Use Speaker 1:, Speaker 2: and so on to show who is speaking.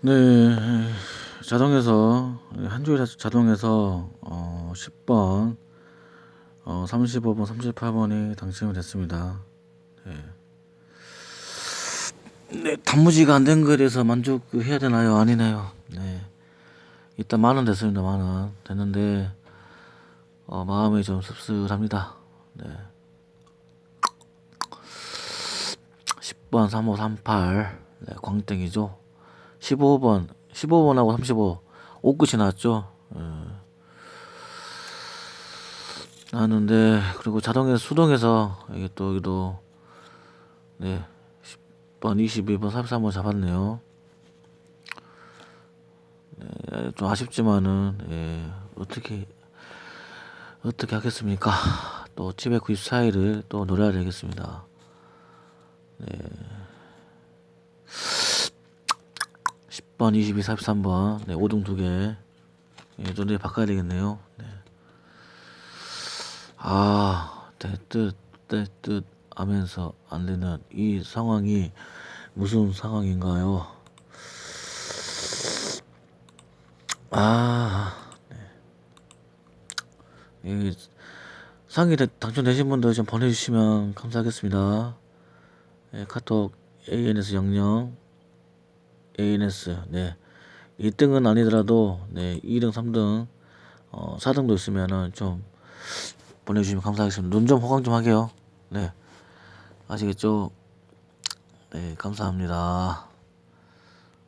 Speaker 1: 네, 자동에서 한 주일 자동에서 어, 10번, 어, 35번, 38번이 당첨이 됐습니다. 네. 네, 단무지가 안 된 거에 대해서 만족해야 되나요? 아니네요. 네, 일단 만 원 됐습니다. 만 원 됐는데 어, 마음이 좀 씁쓸합니다. 네. 10번 35, 38 네, 광땡이죠. 15번 15번하고 35 옷끝이 나왔죠. 예. 나왔는데 그리고 자동에서 수동에서 이게 또 여기도 네 10번 21번 33번 잡았네요. 네, 좀 아쉽지만은 예, 어떻게 어떻게 하겠습니까? 또 794일을 또 노려야 되겠습니다. 10번, 22, 43번. 네, 5등 두 개. 예, 좀더 바꿔야 되겠네요. 네. 아, 대뜻, 대뜻 하면서 안 되는 이 상황이 무슨 상황인가요? 아, 네. 이 상위 대- 당첨되신 분들 좀 보내주시면 감사하겠습니다. 예, 카톡 ANS 00 ANS 네. 1등은 아니더라도 네 2등 3등 어 4등도 있으면은 좀 보내주시면 감사하겠습니다. 눈 좀 호강 좀 하게요. 네. 아시겠죠? 네 감사합니다